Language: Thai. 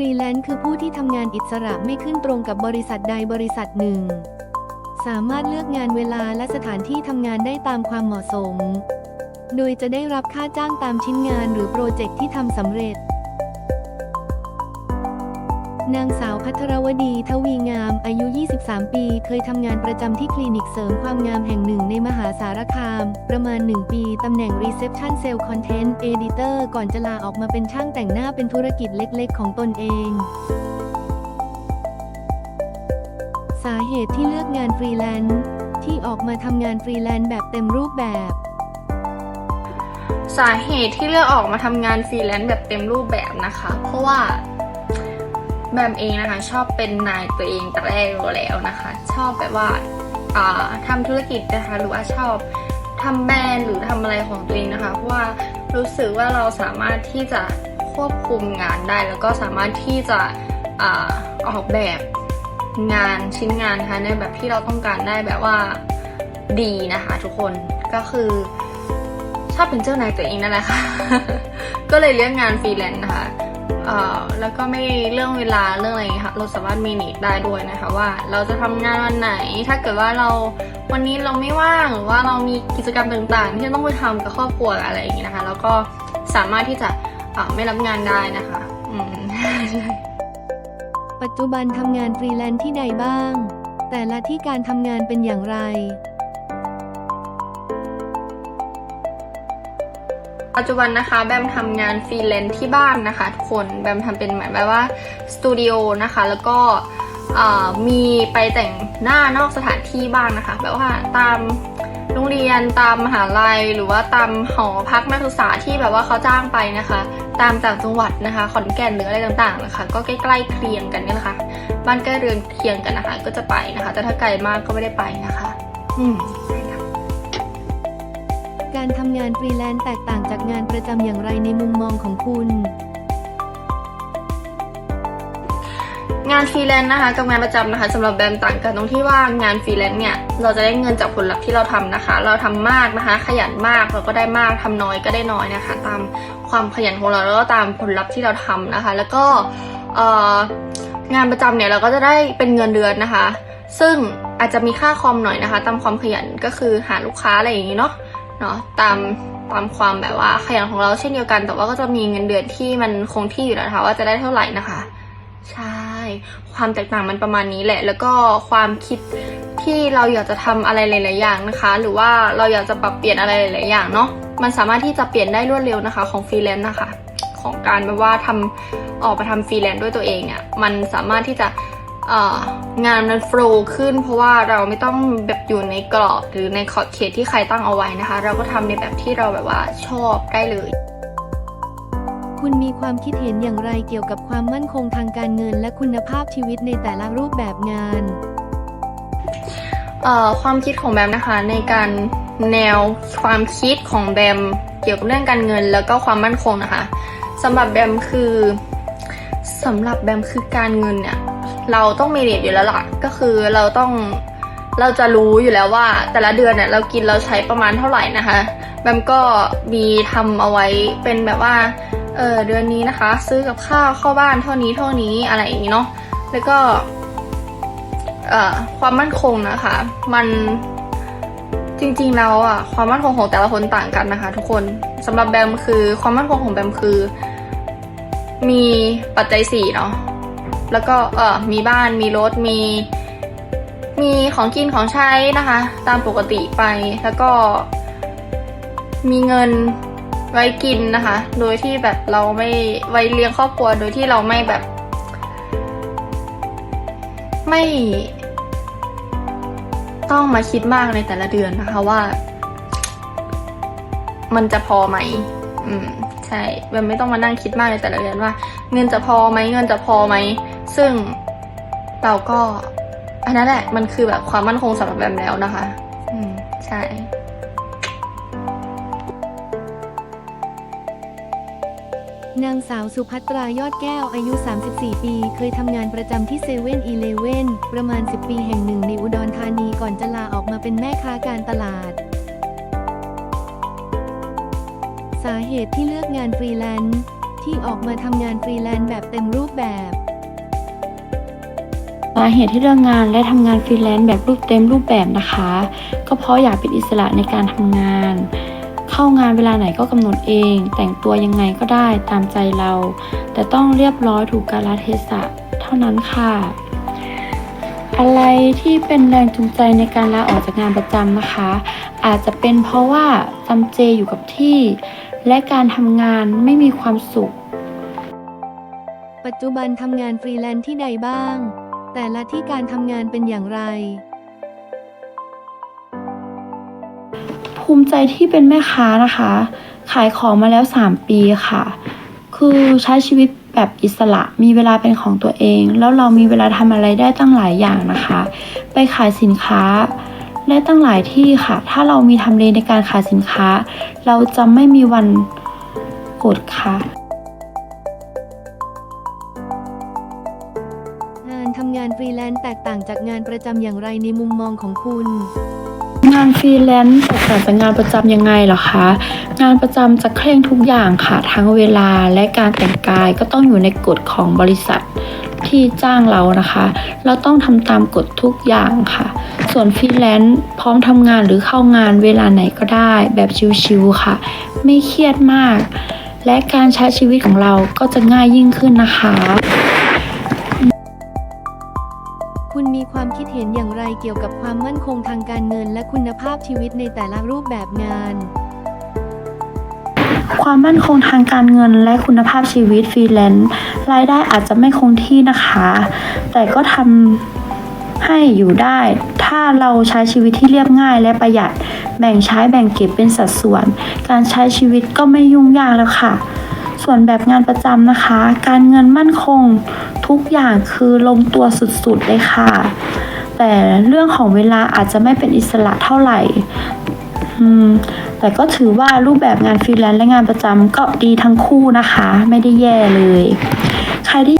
รีแลนซ์คือผู้ที่ทำงานอิสระไม่ขึ้นตรงกับบริษัทใดบริษัทหนึ่ง สามารถเลือกงานเวลาและสถานที่ทำงานได้ตามความเหมาะสม โดยจะได้รับค่าจ้างตามชิ้นงานหรือโปรเจกต์ที่ทำสำเร็จ นางสาวพัทรวดีทวีงาม อายุ 23 ปี เคยทำงานประจำที่คลินิกเสริมความงามแห่งหนึ่งในมหาสารคาม ประมาณ 1 ปี ตำแหน่ง Reception Sales Content Editor ก่อนจะลาออกมาเป็นช่างแต่งหน้าเป็นธุรกิจเล็กๆ ของตนเองสาเหตุที่เลือกงานฟรีแลนซ์ที่ออกมาทำงานฟรีแลนซ์แบบเต็มรูปแบบ สาเหตุที่เลือกออกมาทำงานฟรีแลนซ์แบบเต็มรูปแบบนะคะ เพราะว่า แบมเองนะคะชอบเป็นนายตัวเองแต่แรกอยู่แล้วนะคะ ชอบแบบว่าอ่าทำธุรกิจนะคะหรือว่าชอบทำแบรนด์หรือทำอะไรของตัวเองนะคะเพราะว่ารู้สึกว่าเราสามารถที่จะควบคุมงานได้ แล้วก็สามารถที่จะอออกแบบงานชิ้นงานนะคะในแบบที่เราต้องการได้แบบว่าดีนะคะทุกคนก็คือชอบเป็นเจ้านายตัวเองนั่นแหละค่ะ ก็เลยเลือกงานฟรีแลนซ์นะคะ แล้วก็ไม่เรื่องเวลาเรื่องอะไรอย่างเงี้ยค่ะเราสามารถ manage ได้ด้วยนะคะว่าเราจะทำงานวันไหน ถ้าเกิดว่าเราวันนี้เราไม่ว่างหรือว่าเรามีกิจกรรมต่างๆ ที่ต้องไปทำกับครอบครัวอะไรอย่างเงี้ยนะคะ แล้วก็สามารถที่จะไม่รับงานได้นะคะอืมปัจจุบันทำงานฟรีแลนซ์ที่ใดบ้าง แต่ละที่การทำงานเป็นอย่างไร ปัจจุบันนะคะแบมทำงานฟรีแลนซ์ที่บ้านนะคะทุกคนแบมทำเป็นเหมือนแบบว่าสตูดิโอนะคะแล้วก็มีไปแต่งหน้านอกสถานที่บ้างนะคะ แบบว่าตามโรงเรียนตามมหาลัยหรือว่าตามหอพักนักศึกษาที่แบบว่าเขาจ้างไปนะคะ ตามต่างจังหวัดนะคะ ขอนแก่นหรืออะไรต่างๆนะคะ ก็ใกล้ๆเคียงกันนี่แหละค่ะบ้านใกล้เรือนเคียงกันนะคะ ก็จะไปนะคะ แต่ถ้าไกลมากก็ไม่ได้ไปนะคะ อืมใช่ค่ะ การทำงานฟรีแลนซ์แตกต่างจากงานประจำอย่างไรในมุมมองของคุณ งานฟรีแลนซ์นะคะกับงานประจำนะคะสำหรับแบมต่างกันตรงที่ว่างานฟรีแลนซ์เนี่ยเราจะได้เงินจากผลลัพธ์ที่เราทำนะคะ เราทำมากนะคะ ขยันมากเราก็ได้มากทำน้อยก็ได้น้อยนะคะ ตามความขยันของเราแล้วก็ตามผลลัพธ์ที่เราทำนะคะ แล้วก็งานประจำเนี่ยเราก็จะได้เป็นเงินเดือนนะคะ ซึ่งอาจจะมีค่าคอมหน่อยนะคะ ตามความขยันก็คือหาลูกค้าอะไรอย่างนี้เนาะ เนาะตามตามความแบบว่าขยันของเราเช่นเดียวกัน แต่ว่าก็จะมีเงินเดือนที่มันคงที่อยู่แล้วนะคะว่าจะได้เท่าไหร่นะคะ ใช่ ความแตกต่างมันประมาณนี้แหละ แล้วก็ความคิดที่เราอยากจะทำอะไรหลาย ๆ อย่างนะคะ หรือว่าเราอยากจะปรับเปลี่ยนอะไรหลาย ๆ อย่างเนาะมันสามารถที่จะเปลี่ยนได้รวดเร็วนะคะ ของฟรีแลนซ์นะคะ ของการแบบว่าทำออกมาทำฟรีแลนซ์ด้วยตัวเองเนี่ยมันสามารถที่จะ งานมันโฟล์ขึ้น เพราะว่าเราไม่ต้องแบบอยู่ในกรอบหรือในขอบเขตที่ใครตั้งเอาไว้นะคะ เราก็ทำในแบบที่เราแบบว่าชอบได้เลย คุณมีความคิดเห็นอย่างไรเกี่ยวกับความมั่นคงทางการเงินและคุณภาพชีวิตในแต่ละรูปแบบงานเอ่อความคิดของแบมนะคะในการแนวความคิดของแบมเกี่ยวกับเรื่องการเงินแล้วก็ความมั่นคงนะคะสำหรับแบมคือสำหรับแบมคือการเงินเนี่ย เราต้องมีเรทอยู่แล้วล่ะก็คือเราต้องเราจะรู้อยู่แล้วว่า แต่ละเดือนเนี่ยเรากินเราใช้ประมาณเท่าไหร่นะคะแบมก็มีทำเอาไว้เป็นแบบว่าเออเดือนนี้นะคะ ซื้อกับข้าวเข้าบ้านเท่านี้เท่านี้อะไรอย่างนี้เนาะแล้วก็เอ่อความมั่นคงนะคะ มันจริงๆแล้วอะความมั่นคงของแต่ละคนต่างกันนะคะ ทุกคนสำหรับแบมคือความมั่นคงของแบมคือ มีปัจจัยสี่เนาะ แล้วก็เออมีบ้านมีรถมี มีของกินของใช้นะคะ ตามปกติไปแล้วก็ มีเงินไว้กินนะคะ โดยที่แบบเราไม่ไว้เลี้ยงครอบครัวโดยที่เราไม่แบบ ไม่ ต้องมาคิดมากในแต่ละเดือนนะคะว่า มันจะพอไหม อืม ใช่มันไม่ต้องมานั่งคิดมากในแต่ละเดือนว่า เงินจะพอไหมเงินจะพอไหม ซึ่งเราก็อันนั้นแหละมันคือแบบความมั่นคงสำหรับแบมแล้วนะคะ อืมใช่นางสาวสุภัตรายอดแก้วอายุ 34 ปี เคยทำงานประจำที่เซเว่นอีเลเว่นประมาณ 10 ปีแห่งหนึ่งในอุดรธานีก่อนจะลาออกมาเป็นแม่ค้าการตลาด สาเหตุที่เลือกงานฟรีแลนซ์ที่ที่ออกมาทำงานฟรีแลนซ์แบบเต็มรูปแบบสาเหตุที่เลือกงานและทำงานฟรีแลนซ์แบบรูปเต็มรูปแบบนะคะ ก็เพราะอยากเป็นอิสระในการทำงาน เข้างานเวลาไหนก็กำหนดเอง แต่งตัวยังไงก็ได้ตามใจเรา แต่ต้องเรียบร้อยถูกกาลเทศะเท่านั้นค่ะ อะไรที่เป็นแรงจูงใจในการลาออกจากงานประจำนะคะ อาจจะเป็นเพราะว่าจำเจอยู่กับที่ และการทำงานไม่มีความสุข ปัจจุบันทำงานฟรีแลนซ์ที่ใดบ้าง แต่ละที่การทำงานเป็นอย่างไร ภูมิใจที่เป็นแม่ค้านะคะ ขายของมาแล้ว 3 ปีค่ะ คือใช้ชีวิตแบบอิสระมีเวลาเป็นของตัวเอง แล้วเรามีเวลาทำอะไรได้ตั้งหลายอย่างนะคะ ไปขายสินค้าได้ตั้งหลายที่ค่ะ ถ้าเรามีทำเลในการขายสินค้า เราจะไม่มีวันอดค่ะ ทำงานฟรีแลนซ์แตกต่างจากงานประจำอย่างไรในมุมมองของคุณ งานฟรีแลนซ์แตกต่างจากงานประจำยังไงเหรอคะ งานประจำจะเคร่งทุกอย่างค่ะ ทั้งเวลาและการแต่งกายก็ต้องอยู่ในกฎของบริษัทที่จ้างเรานะคะ เราต้องทำตามกฎทุกอย่างค่ะ ส่วนฟรีแลนซ์พร้อมทำงานหรือเข้างานเวลาไหนก็ได้ แบบชิวๆค่ะ ไม่เครียดมาก และการใช้ชีวิตของเราก็จะง่ายยิ่งขึ้นนะคะ ความคิดเห็นอย่างไรเกี่ยวกับความมั่นคงทางการเงินและคุณภาพชีวิตในแต่ละรูปแบบงาน ความมั่นคงทางการเงินและคุณภาพชีวิตฟรีแลนซ์รายได้อาจจะไม่คงที่นะคะ แต่ก็ทำให้อยู่ได้ ถ้าเราใช้ชีวิตที่เรียบง่ายและประหยัด แบ่งใช้แบ่งเก็บเป็นสัดส่วน การใช้ชีวิตก็ไม่ยุ่งยากแล้วค่ะส่วนแบบงานประจำนะคะ การเงินมั่นคง ทุกอย่างคือลงตัวสุดๆเลยค่ะ แต่เรื่องของเวลาอาจจะไม่เป็นอิสระเท่าไหร่แต่ก็ถือว่ารูปแบบงานฟรีแลนซ์และงานประจำก็ดีทั้งคู่นะคะ ไม่ได้แย่เลย ใครที่